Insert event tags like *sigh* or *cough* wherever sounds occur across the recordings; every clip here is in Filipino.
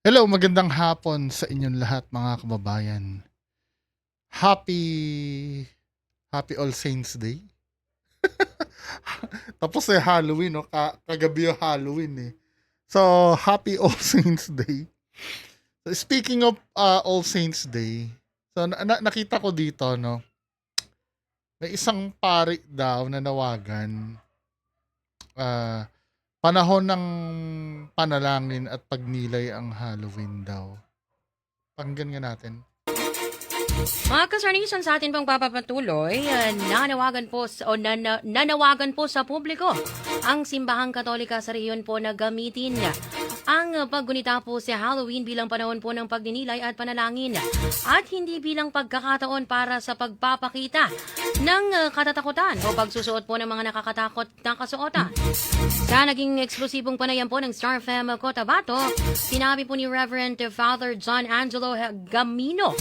Hello, magandang hapon sa inyong lahat mga kababayan. Happy Happy All Saints Day. *laughs* Tapos eh Halloween, no? Ka- kagabi yung Halloween eh. So, Happy All Saints Day. So, speaking of uh, All Saints Day, so na- na- nakita ko dito, no? May isang pari daw na nawagan. Ah, panahon ng panalangin at pagnilay ang Halloween daw. Pakinggan nga natin. Mga kasarnisan sa atin pang papapatuloy, uh, nanawagan po o nana- nanawagan po sa publiko ang simbahang katolika sa rehiyon po na gamitin ang paggunita po sa Halloween bilang panahon po ng pagninilay at panalangin at hindi bilang pagkakataon para sa pagpapakita ng katatakutan o pagsusuot po ng mga nakakatakot na kasuotan. Sa naging eksklusibong panayam po ng Star Fam Cotabato, sinabi po ni Reverend Father John Angelo Gamino,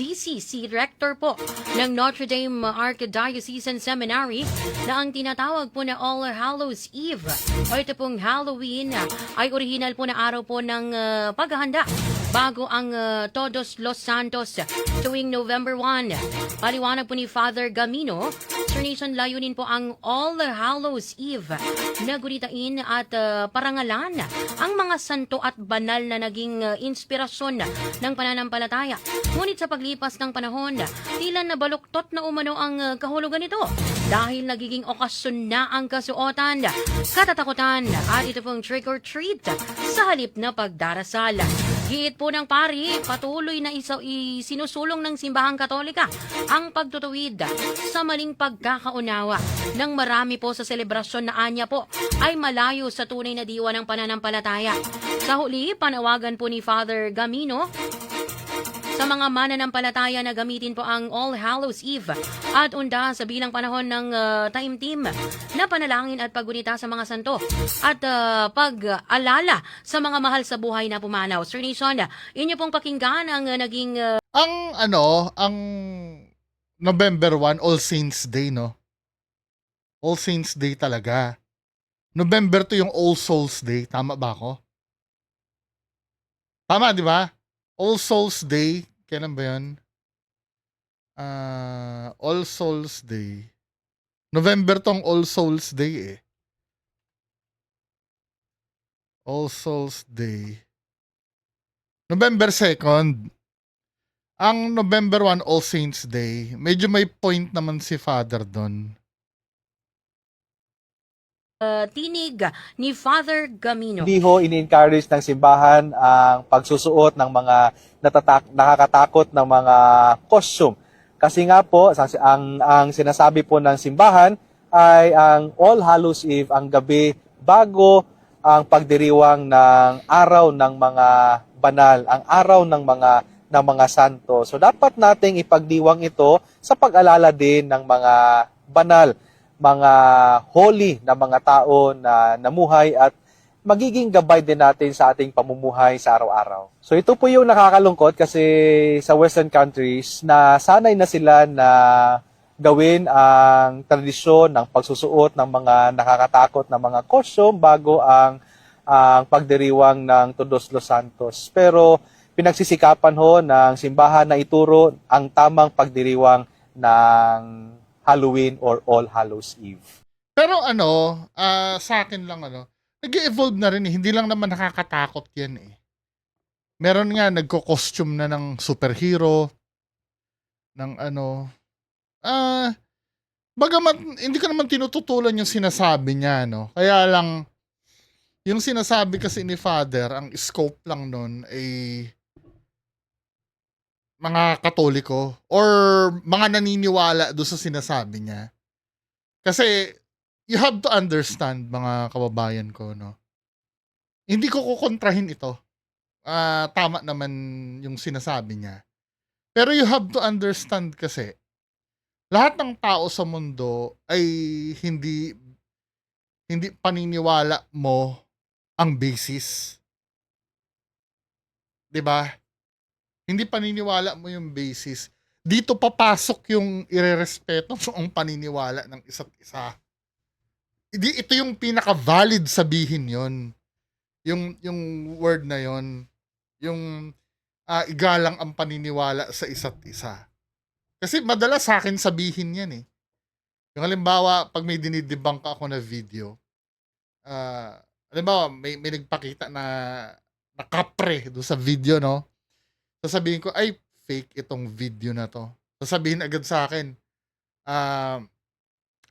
DCC Rector po ng Notre Dame Archdiocesan Seminary na ang tinatawag po na All Hallows Eve. O ito pong Halloween ay original po na araw po ng uh, paghahanda bago ang uh, Todos Los Santos tuwing November 1. Paliwanag po ni Father Gamino, Sir Nation layunin po ang All Hallows Eve na gunitain at uh, parangalan ang mga santo at banal na naging uh, inspirasyon ng pananampalataya. Ngunit sa paglipas ng panahon, tila nabaluktot na umano ang uh, kahulugan nito dahil nagiging okasyon na ang kasuotan, katatakutan at ito pong trick or treat sa halip na pagdarasal. Giit po ng pari, patuloy na isa, isinusulong ng simbahang katolika ang pagtutuwid sa maling pagkakaunawa ng marami po sa selebrasyon na anya po ay malayo sa tunay na diwa ng pananampalataya. Sa huli, panawagan po ni Father Gamino sa mga mananampalataya na gamitin po ang All Hallows Eve at unda sa bilang panahon ng uh, time team na panalangin at paggunita sa mga santo at uh, pag-alala sa mga mahal sa buhay na pumanaw. Sir Nation, inyo pong pakinggan ang uh, naging uh, Ang ano, ang November 1, All Saints Day, no? All Saints Day talaga. November 2 yung All Souls Day. Tama ba ako? Tama, di ba? All Souls Day. Kailan ba yun? Ah, All Souls Day. November tong All Souls Day eh. All Souls Day. November 2nd. Ang November 1, All Saints Day, medyo may point naman si Father doon. Tinig ni Father Gamino. Hindi ho ini-encourage ng simbahan ang pagsusuot ng mga natatak- nakakatakot ng mga costume. Kasi nga po, ang, ang sinasabi po ng simbahan ay ang All Hallows Eve, ang gabi bago ang pagdiriwang ng araw ng mga banal, ang araw ng mga ng mga santo. So dapat nating ipagdiwang ito sa pag-alala din ng mga banal mga holy na mga tao na namuhay at magiging gabay din natin sa ating pamumuhay sa araw-araw. So ito po yung nakakalungkot kasi sa western countries na sanay na sila na gawin ang tradisyon ng pagsusuot ng mga nakakatakot na mga costume bago ang ang pagdiriwang ng Todos Los Santos. Pero pinagsisikapan ho ng simbahan na ituro ang tamang pagdiriwang ng Halloween or All Hallows Eve. Pero ano, ah, sa akin lang ano, nag-evolve na rin eh. Hindi lang naman nakakatakot yan eh. Meron nga, nagko-costume na ng superhero, ng ano, ah, bagamat hindi ko naman tinututulan yung sinasabi niya, no? Kaya lang, yung sinasabi kasi ni Father, ang scope lang nun ay mga katoliko or mga naniniwala doon sa sinasabi niya. Kasi you have to understand mga kababayan ko no. Hindi ko kukontrahin ito. Ah, tama naman yung sinasabi niya. Pero you have to understand kasi lahat ng tao sa mundo ay hindi hindi paniniwala mo ang basis. 'Di ba? Hindi paniniwala mo yung basis. Dito papasok yung irerespeto ang paniniwala ng isa't isa. Hindi, ito yung pinaka-valid sabihin yon Yung, yung word na yon Yung ah, igalang ang paniniwala sa isa't isa. Kasi madalas sa akin sabihin yan eh. Yung halimbawa, pag may dinidebunk ako na video, ah, halimbawa, may, may nagpakita na nakapre doon sa video, no? Sasabihin ko, ay, fake itong video na to. Sasabihin agad sa akin, ah,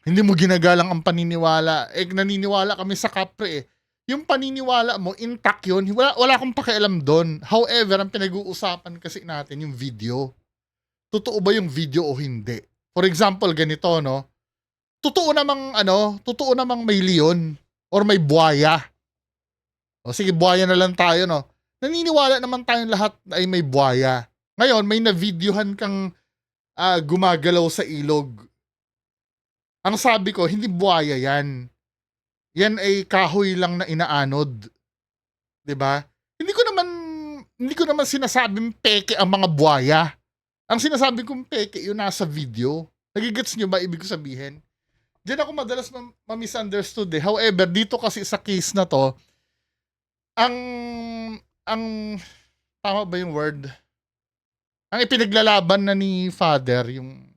hindi mo ginagalang ang paniniwala. Eh, naniniwala kami sa kapre eh. Yung paniniwala mo, intact yun. Wala, wala akong pakialam doon. However, ang pinag-uusapan kasi natin yung video. Totoo ba yung video o hindi? For example, ganito, no? Totoo namang, ano, totoo namang may leon or may buhaya. O sige, buhaya na lang tayo, no? Naniniwala naman tayong lahat ay may buhaya. Ngayon, may na-videohan kang ah, gumagalaw sa ilog. Ang sabi ko, hindi buhaya yan. Yan ay kahoy lang na inaanod. 'Di ba? Hindi ko naman hindi ko naman sinasabing peke ang mga buhaya. Ang sinasabi kong peke, yun nasa video. Nagigets nyo ba ibig sabihin? Diyan ako madalas ma- ma-misunderstood eh. However, dito kasi sa case na to, ang, ang, tama ba yung word? Ang ipinaglalaban na ni Father, yung,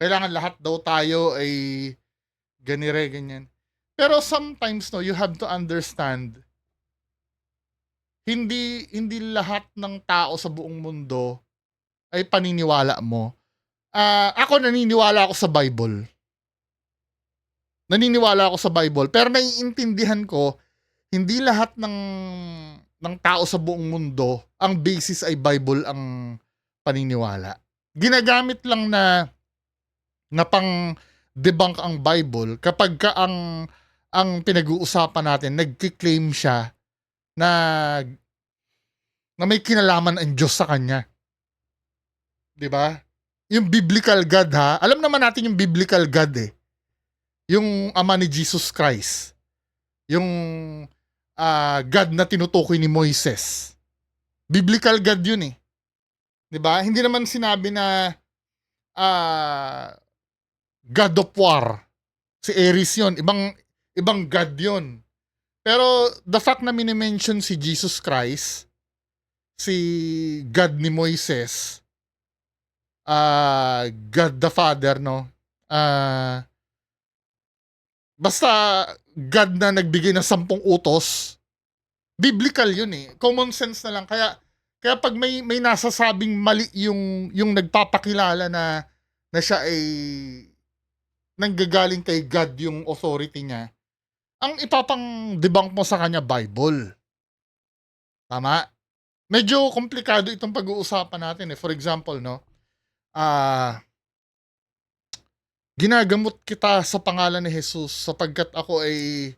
kailangan lahat daw tayo ay ganire, ganyan. Pero sometimes, no, you have to understand, hindi, hindi lahat ng tao sa buong mundo ay paniniwala mo. Ah, ako naniniwala ako sa Bible. Naniniwala ako sa Bible, pero naiintindihan ko hindi lahat ng ng tao sa buong mundo ang basis ay Bible ang paniniwala. Ginagamit lang na na pang debunk ang Bible kapag ka ang ang pinag-uusapan natin nagki-claim siya na na may kinalaman ang Diyos sa kanya. 'Di ba? Yung biblical God ha, alam naman natin yung biblical God eh. Yung ama ni Jesus Christ. Yung ah, God na tinutukoy ni Moises. Biblical God yun eh. 'Di ba? Hindi naman sinabi na ah, God of War. Si Ares yun. Ibang, ibang God yun. Pero the fact na minimension si Jesus Christ, si God ni Moises, ah God the Father, no? Ah basta God na nagbigay ng sampung utos, biblical yun eh. Common sense na lang. Kaya, kaya pag may, may nasasabing mali yung, yung nagpapakilala na, na siya ay nanggagaling kay God yung authority niya, ang ipapang debunk mo sa kanya, Bible. Tama? Medyo komplikado itong pag-uusapan natin eh. For example, no? Ah, ginagamot kita sa pangalan ni Jesus sapagkat ako ay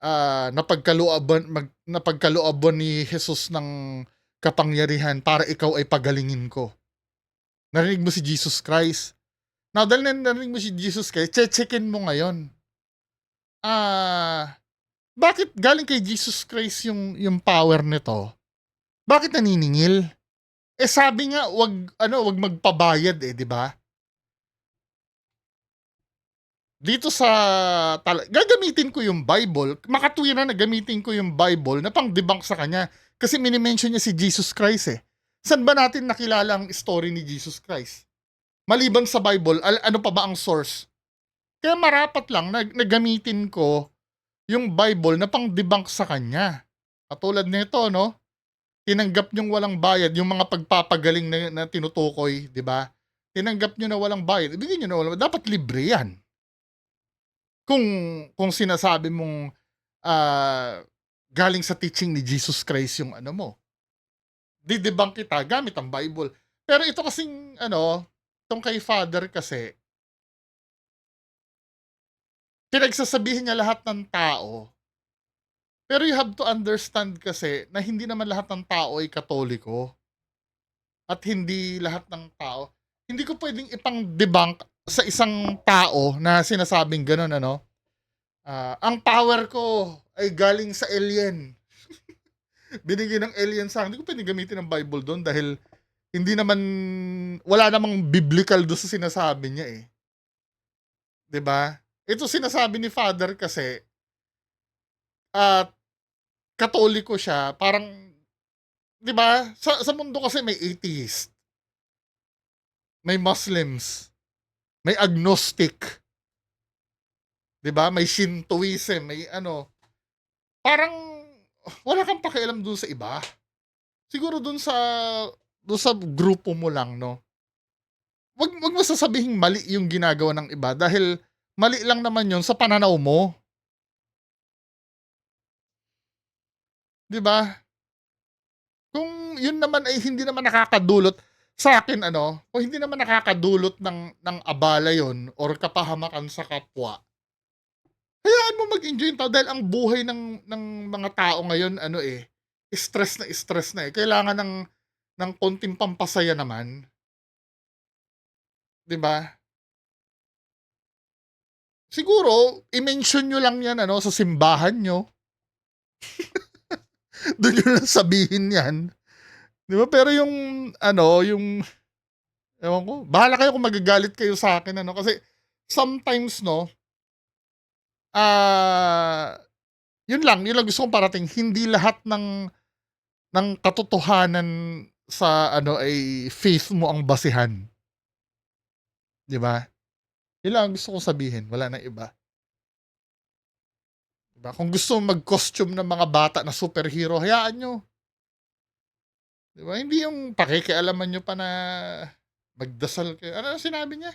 ah, napagkalooban mag, napagkalooban ni Jesus ng kapangyarihan para ikaw ay pagalingin ko. Narinig mo si Jesus Christ. Now, dahil na- narinig mo si Jesus Christ, che-checkin mo ngayon. Ah, bakit galing kay Jesus Christ yung yung power nito? Bakit naniningil? Eh sabi nga wag ano, wag magpabayad eh, 'di ba? Dito sa tal- gagamitin ko yung Bible, makatuwiran na gamitin ko yung Bible na pang debunk sa kanya kasi minimension niya si Jesus Christ eh. Saan ba natin nakilala ang story ni Jesus Christ? Maliban sa Bible, al- ano pa ba ang source? Kaya marapat lang na, na gamitin ko yung Bible na pang debunk sa kanya. Katulad nito, no? Tinanggap niyong walang bayad, yung mga pagpapagaling na, na tinutukoy, di ba? Tinanggap niyo na walang bayad, ibigay niyo na walang Dapat libre yan. Kung, kung sinasabi mong ah, galing sa teaching ni Jesus Christ yung ano mo. Didebunk kita gamit ang Bible. Pero ito kasing, ano, itong kay Father kasi, pinagsasabihin niya lahat ng tao. Pero you have to understand kasi na hindi naman lahat ng tao ay katoliko. At hindi lahat ng tao. Hindi ko pwedeng ipang debunk sa isang tao na sinasabing ganun ano. Ah, ang power ko ay galing sa alien. *laughs* Binigyan ng alien sa akin. Hindi ko pwedeng gamitin ng Bible doon dahil hindi naman wala namang biblical doon sa sinasabi niya eh. ba? Ito sinasabi ni Father kasi at katoliko siya, parang 'di ba? Sa sa mundo kasi may atheist. May Muslims. May agnostic. 'Di ba? May Shintoism, may ano. Parang wala kang pakialam dun sa iba. Siguro dun sa dun sa grupo mo lang, no? Wag wag mo sasabihing mali yung ginagawa ng iba dahil mali lang naman yon sa pananaw mo. 'Di ba? Kung yun naman ay hindi naman nakakadulot sa akin ano, kung hindi naman nakakadulot ng ng abala yon or kapahamakan sa kapwa. Hayaan mo mag-enjoy yung tao dahil ang buhay ng ng mga tao ngayon ano eh, stress na stress na eh. Kailangan ng ng konting pampasaya naman. 'Di ba? Siguro, i-mention nyo lang yan ano, sa simbahan nyo. *laughs* Doon nyo lang sabihin yan. Di ba? Pero yung, ano, yung, ewan ko, bahala kayo kung magagalit kayo sa akin, ano, kasi sometimes, no, ah, yun lang, yun lang gusto kong parating, hindi lahat ng, ng katotohanan sa, ano, ay faith mo ang basihan. Di ba? Yun lang ang gusto kong sabihin, wala na iba. Diba? Kung gusto mag-costume ng mga bata na superhero, hayaan nyo. Diba? Hindi yung pakikialaman nyo pa na magdasal kayo. Ano ang sinabi niya?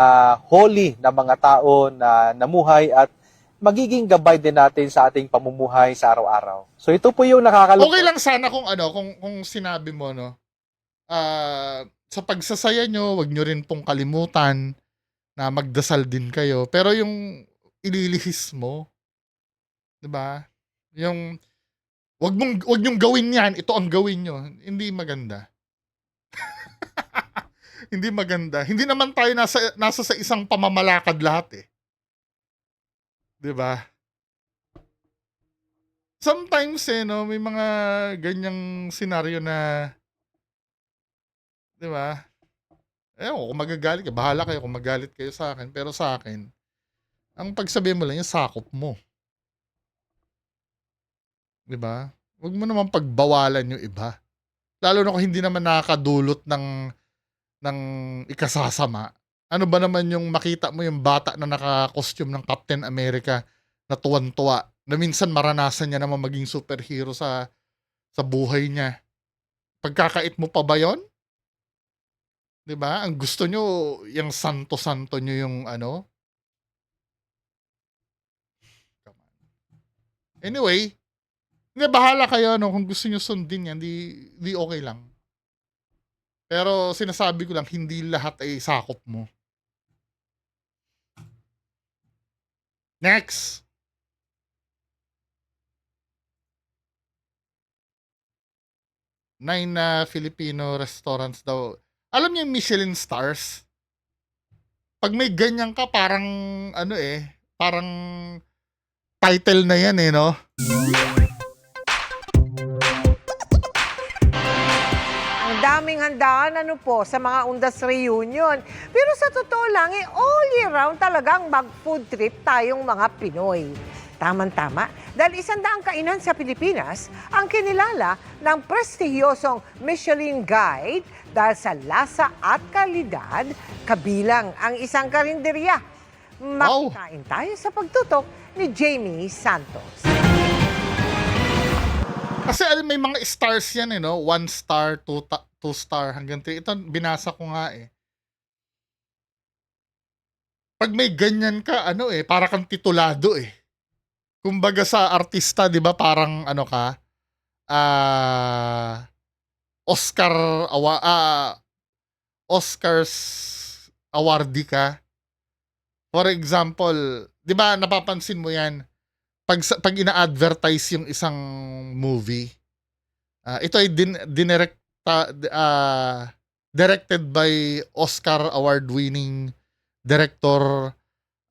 ah, holy na mga tao na namuhay at magiging gabay din natin sa ating pamumuhay sa araw-araw. So ito po yung nakakalungkot. Okay lang sana kung ano, kung, kung sinabi mo, no, ah, sa pagsasaya nyo, wag nyo rin pong kalimutan na magdasal din kayo. Pero yung ililihis mo, 'di ba? Yung wag mong wag nyong gawin 'yan, ito ang gawin nyo. Hindi maganda. *laughs* Hindi maganda. Hindi naman tayo nasa nasa sa isang pamamalakad lahat eh. 'Di ba? Sometimes eh no, may mga ganyang senaryo na 'di ba? Eh, kung magagalit ka, bahala kayo kung magalit kayo sa akin. Pero sa akin, ang pagsabi mo lang yung sakop mo. 'Di ba? Huwag mo naman pagbawalan yung iba. Lalo na kung hindi naman nakakadulot ng ng ikasasama. Ano ba naman yung makita mo yung bata na naka-costume ng Captain America na tuwan-tuwa na minsan maranasan niya naman maging superhero sa sa buhay niya. Pagkakait mo pa ba 'yon? 'Di ba? Ang gusto nyo, yung santo-santo nyo yung ano. Anyway, hindi, bahala kayo no, kung gusto nyo sundin yan, di, di okay lang. Pero sinasabi ko lang, hindi lahat ay sakop mo. Next. Nine na Filipino restaurants daw. Alam niyo yung Michelin stars? Pag may ganyan ka, parang ano eh, parang title na yan eh, no? Daming handaan ano po sa mga Undas Reunion. Pero sa totoo lang, eh, all year round talagang mag-food trip tayong mga Pinoy. Tama-tama, dahil isang daang kainan sa Pilipinas ang kinilala ng prestihiyosong Michelin Guide dahil sa lasa at kalidad kabilang ang isang karinderya. Makikain tayo sa pagtutok ni Jamie Santos. Kasi alam, may mga stars yan eh, no? One star, two, ta- two star, hanggang three. Ito, binasa ko nga eh. Pag may ganyan ka, ano eh, para kang titulado eh. Kumbaga sa artista, di ba, parang ano ka, ah, Oscar, awa, ah, Oscars awardee ka. For example, di ba, napapansin mo yan, pag, pag ina-advertise yung isang movie, ah, ito ay din, dinerekta, ah, directed by Oscar award-winning director,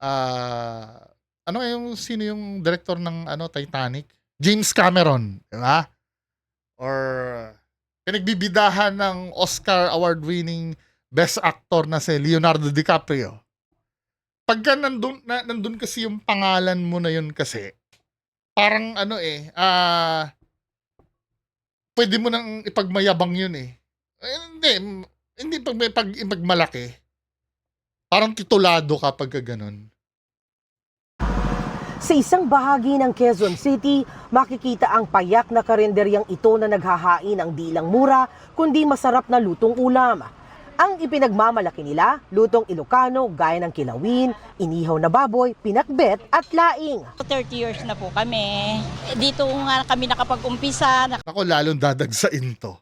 ah, ano yung, sino yung director ng ano, Titanic? James Cameron, di ba? Or, pinagbibidahan ng Oscar award-winning best actor na si Leonardo DiCaprio. Pagka nandun, na, nandun kasi yung pangalan mo na yun kasi, parang ano eh, ah, pwede mo nang ipagmayabang yun eh. eh hindi, hindi pag, pag ipagmalaki. Parang titulado kapag ka ganun. Sa isang bahagi ng Quezon City, makikita ang payak na karinderyang ito na naghahain ng di lang mura, kundi masarap na lutong ulam. Ang ipinagmamalaki nila, lutong Ilocano gaya ng kilawin, inihaw na baboy, pinakbet at laing. 30 years na po kami. Dito nga kami nakapag-umpisa, Ako lalong dadagsain to.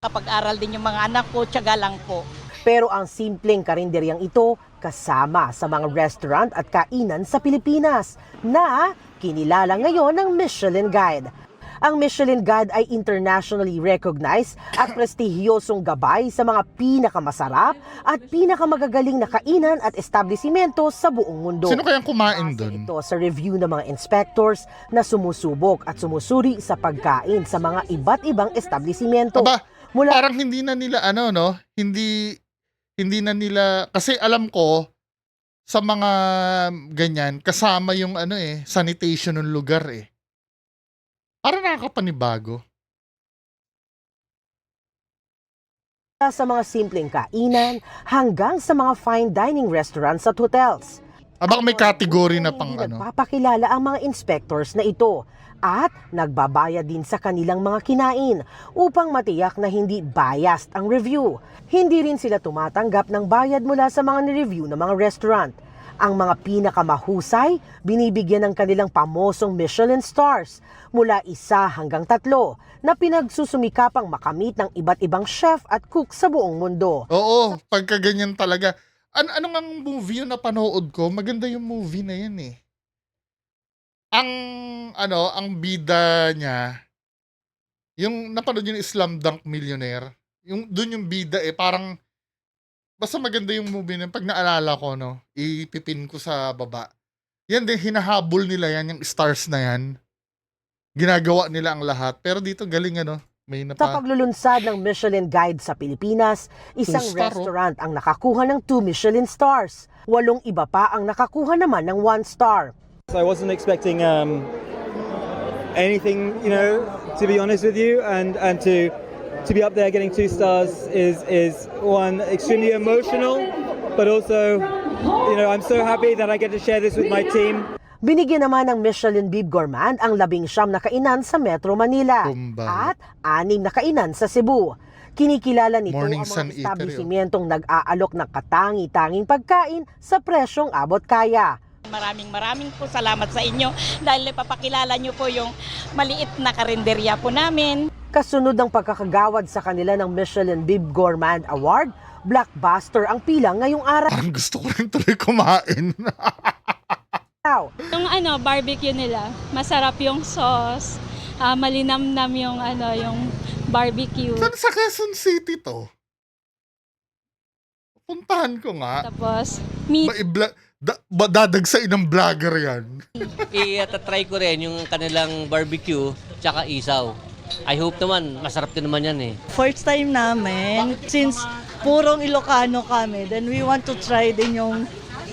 nakapag-aral din yung mga anak ko, tiyaga lang po. Pero ang simpleng karinderyang ito kasama sa mga restaurant at kainan sa Pilipinas na kinilala ngayon ng Michelin Guide. Ang Michelin Guide ay internationally recognized at prestihiyosong gabay sa mga pinakamasarap at pinakamagagaling na kainan at establisimento sa buong mundo. Sino kayang kumain dun? Ito sa review ng mga inspectors na sumusubok at sumusuri sa pagkain sa mga iba't ibang establisimento. Aba, Mula parang hindi na nila ano no, hindi hindi na nila kasi alam ko sa mga ganyan kasama yung ano eh sanitation ng lugar eh. Parang nakakapanibago. sa mga simpleng kainan hanggang sa mga fine dining restaurants at hotels. Aba may category na pang ano. Nagpapakilala ang mga inspectors na ito at nagbabayad din sa kanilang mga kinain upang matiyak na hindi biased ang review. Hindi rin sila tumatanggap ng bayad mula sa mga ni-review ng mga restaurant. Ang mga pinakamahusay, binibigyan ng kanilang pamosong Michelin stars mula isa hanggang tatlo na pinagsusumikapang makamit ng iba't ibang chef at cook sa buong mundo. Oo, pagka ganyan talaga. An ano nga movie yung napanood ko? Maganda yung movie na yan eh. Ang ano, ang bida niya yung napanood yung Islam Dunk Millionaire. Yung doon yung bida eh parang basta maganda yung movie na yun. pag naalala ko no, ipipin ko sa baba. Yan din hinahabol nila yan yung stars na yan. Ginagawa nila ang lahat. Pero dito galing ano, may Sa napa paglulunsad ng Michelin Guide sa Pilipinas, isang oh. restaurant ang nakakuha ng 2 Michelin stars. Walong iba pa ang nakakuha naman ng 1 star. So I wasn't expecting um, anything, you know, to be honest with you, and and to to be up there getting two stars is is one extremely emotional, but also, you know, I'm so happy that I get to share this with my team. Binigyan naman ng Michelin Bib Gourmand ang labing siyam na kainan sa Metro Manila Kumbaya. at anim na kainan sa Cebu. Kinikilala nito Morning ang mga oh. establishmentong nag-aalok ng katangi-tanging pagkain sa presyong abot kaya. Maraming maraming po salamat sa inyo dahil napapakilala nyo po yung maliit na karinderya po namin. Kasunod ng pagkakagawad sa kanila ng Michelin Bib Gourmand Award, blockbuster ang pila ngayong araw. Parang gusto ko rin tuloy kumain. *laughs* Yung ano, barbecue nila, masarap yung sauce, ah, malinamnam yung ano, yung barbecue. Saan sa Quezon City to? Puntahan ko nga. Tapos, meat, Ba, ibla- da, ba dadagsain ng vlogger yan? I-try ko rin yung kanilang barbecue tsaka isaw. I hope naman, masarap din naman yan eh. First time namin, since purong Ilocano kami, then we want to try din yung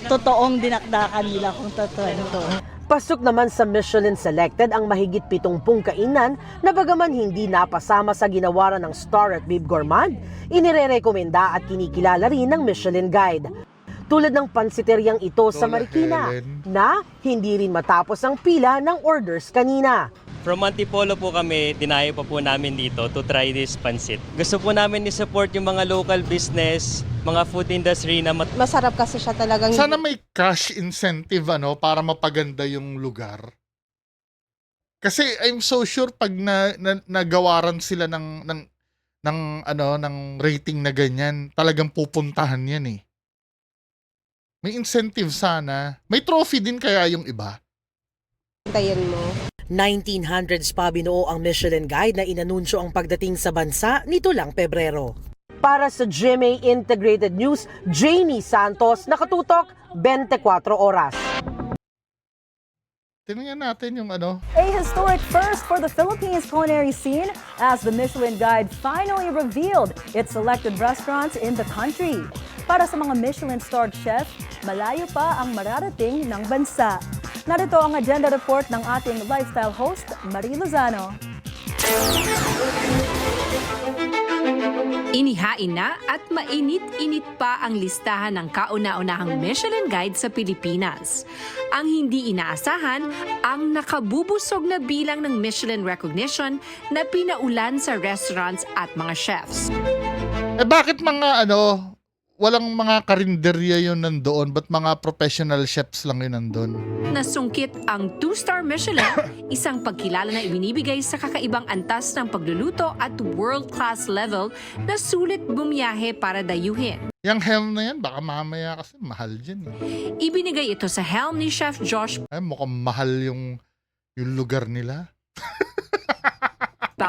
totoong dinakdakan nila kung totoo to. Pasok naman sa Michelin Selected ang mahigit 70 kainan na bagaman hindi napasama sa ginawaran ng Star at Bib Gourmand, inirerekomenda at kinikilala rin ng Michelin Guide. Tulad ng pansiteryang ito sa Marikina na hindi rin matapos ang pila ng orders kanina. From Antipolo po kami, dinayo pa po namin dito to try this pansit. Gusto po namin i-support yung mga local business, mga food industry na mat- Masarap kasi siya talagang Sana may cash incentive ano para mapaganda yung lugar. Kasi I'm so sure pag na, na nagawaran sila ng ng ng ano ng rating na ganyan, talagang pupuntahan 'yan eh. May incentive sana. May trophy din kaya yung iba. hintayin mo. 1900s pa binuo ang Michelin Guide na inanunsyo ang pagdating sa bansa nito lang Pebrero. Para sa GMA Integrated News, Jamie Santos, nakatutok 24 oras. Tingnan natin yung ano, A historic first for the Philippines culinary scene as the Michelin Guide finally revealed its selected restaurants in the country. Para sa mga Michelin-starred chef, malayo pa ang mararating ng bansa. Narito ang agenda report ng ating lifestyle host, Marie Lozano. Inihain na at mainit-init pa ang listahan ng kauna-unahang Michelin Guide sa Pilipinas. Ang hindi inaasahan, ang nakabubusog na bilang ng Michelin recognition na pinaulan sa restaurants at mga chefs. Eh bakit mga ano, walang mga karinderya yun nandoon? Ba't mga professional chefs lang yun nandoon? Nasungkit ang two-star Michelin, *coughs* isang pagkilala na ibinibigay sa kakaibang antas ng pagluluto at world-class level na sulit bumiyahe para dayuhin. Yung helm na yan, baka mamaya kasi mahal dyan. Eh. Ibinigay ito sa helm ni Chef Josh Ay, mukhang mahal yung, yung lugar nila. *laughs*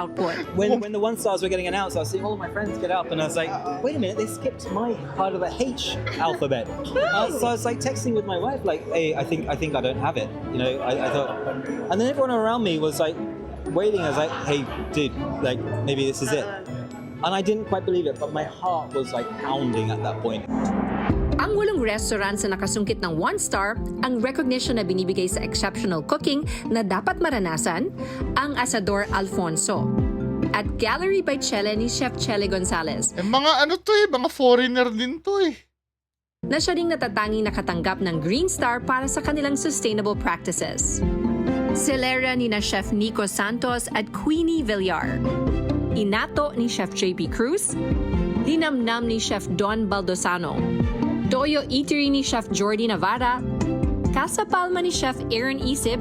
When, when the one stars were getting announced, I was seeing all of my friends get up, and I was like, wait a minute, they skipped my part of the H *laughs* alphabet. Uh, so I was like texting with my wife, like, hey, I think I think I don't have it. You know, I, I thought, and then everyone around me was like waiting. I was like, hey, dude, like maybe this is it. And I didn't quite believe it, but my heart was like pounding at that point. Ang walong restaurant sa nakasungkit ng one star, ang recognition na binibigay sa exceptional cooking na dapat maranasan, ang Asador Alfonso. At Gallery by Chele ni Chef Chele Gonzalez Eh mga ano to eh, mga foreigner din to eh. na siya ring natatanging nakatanggap ng Green Star para sa kanilang sustainable practices. Celera ni na Chef Nico Santos at Queenie Villar. Inato ni Chef JP Cruz. Linamnam ni Chef Don Baldosano. Toyo Eatery ni Chef Jordi Navarra. Casa Palma ni Chef Aaron Isip.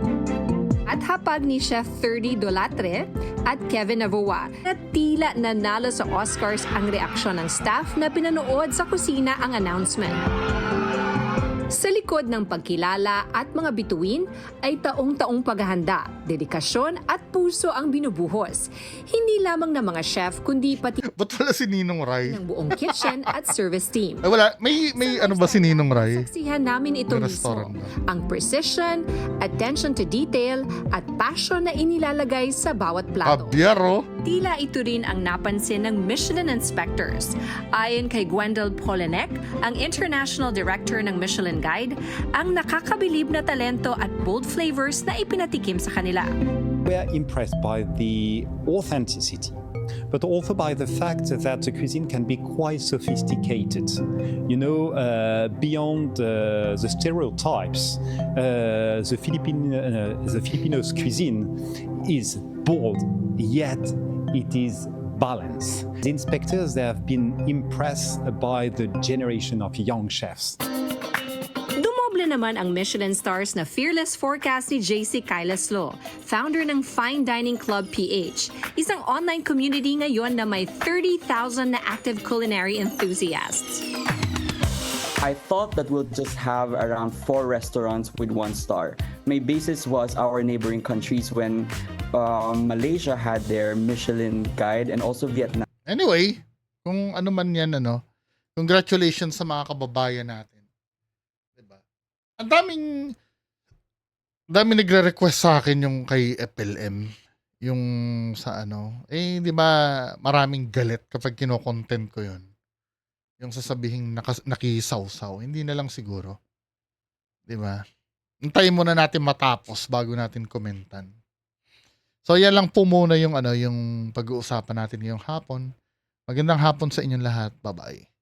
At hapag ni Chef 30 Dolatre at Kevin Navoa na tila nanalo sa Oscars ang reaksyon ng staff na pinanood sa kusina ang announcement. Sa likod ng pagkilala at mga bituin ay taong-taong paghahanda, dedikasyon at puso ang binubuhos. Hindi lamang ng mga chef kundi pati Ba't wala si Ninong Rai? ng buong kitchen at service team. Eh wala, may, may ano ba si Ninong Rai? Saksihan namin ito May mismo. restaurant ba? Ang precision, attention to detail, at passion na inilalagay sa bawat plato. Kabyar oh. Tila ito rin ang napansin ng Michelin inspectors. Ayon kay Gwendol Polinek, ang International Director ng Michelin Guide, ang nakakabilib na talento at bold flavors na ipinatikim sa kanila. We are impressed by the authenticity, but also by the fact that the cuisine can be quite sophisticated. You know, uh, beyond uh, the stereotypes, uh, the, Philippine, uh, the Filipinos cuisine is bold, yet it is balanced. The inspectors they have been impressed by the generation of young chefs. Dumoble naman ang Michelin stars na fearless forecast ni JC Kailaslo, founder ng Fine Dining Club PH, isang online community ngayon na may 30,000 na active culinary enthusiasts. I thought that we'll just have around four restaurants with one star. My basis was our neighboring countries when um, Malaysia had their Michelin guide and also Vietnam. Anyway, kung ano man yan, ano, congratulations sa mga kababayan natin. Ang daming, dami nagre-request sa akin yung kay FLM. Yung sa ano, eh, di ba, maraming galit kapag kinokontent ko yun. Yung sasabihin nakas- nakisawsaw. Hindi na lang siguro. Di ba? Hintayin muna natin matapos bago natin komentan. So, yan lang po muna yung, ano, yung pag-uusapan natin ngayong hapon. Magandang hapon sa inyong lahat. Bye-bye.